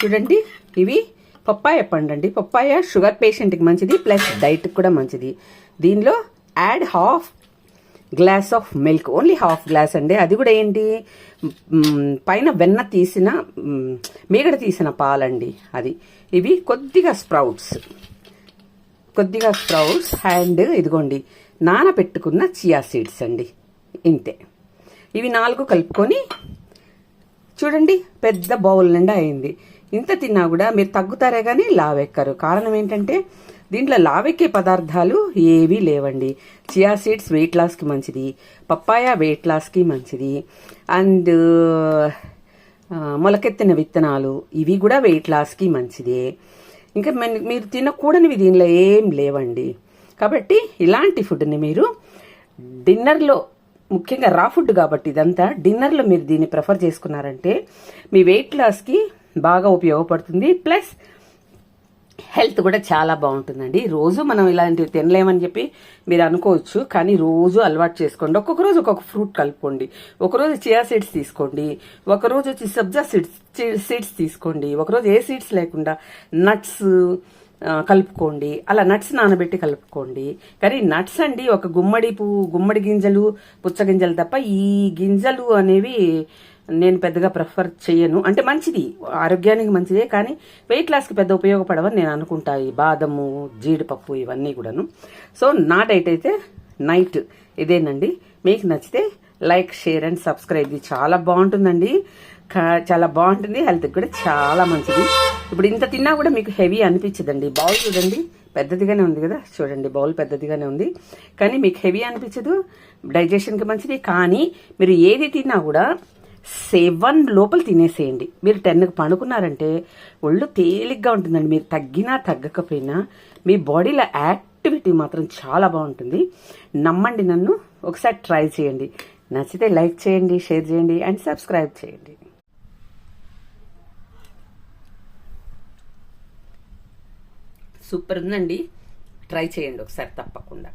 చూడండి. ఇవి పప్పాయ పండు అండి పప్పాయ షుగర్ పేషెంట్కి మంచిది ప్లస్ డైట్కి కూడా మంచిది. దీనిలో add half glass of milk only half glass అండి. అది కూడా ఏంటి? పైన వెన్న తీసిన మీగడ తీసిన పాలండి అది. ఇవి కొద్దిగా స్ప్రౌట్స్. కొద్దిగా స్ప్రౌట్స్ అండ్ ఇదిగోండి నానబెట్టుకున్న చియా సీడ్స్ అండి. ఇంతే. ఇవి నాలుగు కలుపుకొని చూడండి పెద్ద బౌల్ నిండా అయింది. ఇంత తిన్నా కూడా మీరు తగ్గుతారే కానీ లావెక్కరు. కారణం ఏంటంటే దీంట్లో లావెక్కే పదార్థాలు ఏవీ లేవండి. చియా సీడ్స్ వెయిట్ లాస్కి మంచిది పప్పాయ వెయిట్ లాస్కి మంచిది అండ్ మొలకెత్తిన విత్తనాలు ఇవి కూడా వెయిట్ లాస్కి మంచిదే. ఇంకా మీరు తినకూడనివి దీనిలో ఏం లేవండి. కాబట్టి ఇలాంటి ఫుడ్ని మీరు డిన్నర్లో ముఖ్యంగా రా ఫుడ్ కాబట్టి ఇదంతా డిన్నర్లో మీరు దీన్ని ప్రిఫర్ చేసుకున్నారంటే మీ వెయిట్ లాస్కి బాగా ఉపయోగపడుతుంది. ప్లస్ హెల్త్ కూడా చాలా బాగుంటుందండి. రోజు మనం ఇలాంటివి తినలేమని చెప్పి మీరు అనుకోవచ్చు కానీ రోజు అలవాటు చేసుకోండి. ఒక్కొక్క రోజు ఒక్కొక్క ఫ్రూట్ కలుపుకోండి. ఒకరోజు చియా సీడ్స్ తీసుకోండి. ఒకరోజు వచ్చి సబ్జా సీడ్స్ సీడ్స్ తీసుకోండి. ఒకరోజు ఏ సీడ్స్ లేకుండా నట్స్ కలుపుకోండి. అలా నట్స్ నానబెట్టి కలుపుకోండి. కానీ నట్స్ అండి ఒక గుమ్మడి పువ్వు గుమ్మడి గింజలు పుచ్చ గింజలు తప్ప ఈ గింజలు అనేవి నేను పెద్దగా ప్రిఫర్ చేయను. అంటే మంచిది. ఆరోగ్యానికి మంచిదే కానీ వెయిట్ లాస్కి పెద్ద ఉపయోగపడవని నేను అనుకుంటా. ఈ బాదము జీడిపప్పు ఇవన్నీ కూడాను. సో నా డైట్ అయితే నైట్ ఇదేనండి. మీకు నచ్చితే లైక్ షేర్ అండ్ సబ్స్క్రైబ్. ఇది చాలా బాగుంటుందండి. కా- చాలా బాగుంటుంది. హెల్త్కి కూడా చాలా మంచిది. ఇప్పుడు ఇంత తిన్నా కూడా మీకు హెవీ అనిపించదండి. బౌల్ చూడండి. పెద్దదిగానే ఉంది కదా? చూడండి బౌల్ పెద్దదిగానే ఉంది. కానీ మీకు హెవీ అనిపించదు. డైజెషన్కి మంచిది. కానీ మీరు ఏది తిన్నా కూడా సెవెన్ లోపల తినేసేయండి. మీరు టెన్కి పండుకున్నారంటే ఒళ్ళు తేలిగ్గా ఉంటుందండి. మీరు తగ్గినా తగ్గకపోయినా మీ బాడీలో యాక్టివిటీ మాత్రం చాలా బాగుంటుంది. నమ్మండి నన్ను. ఒకసారి ట్రై చేయండి. నచ్చితే లైక్ చేయండి షేర్ చేయండి అండ్ సబ్స్క్రైబ్ చేయండి. సూపర్ ఉందండి. ట్రై చేయండి ఒకసారి తప్పకుండా.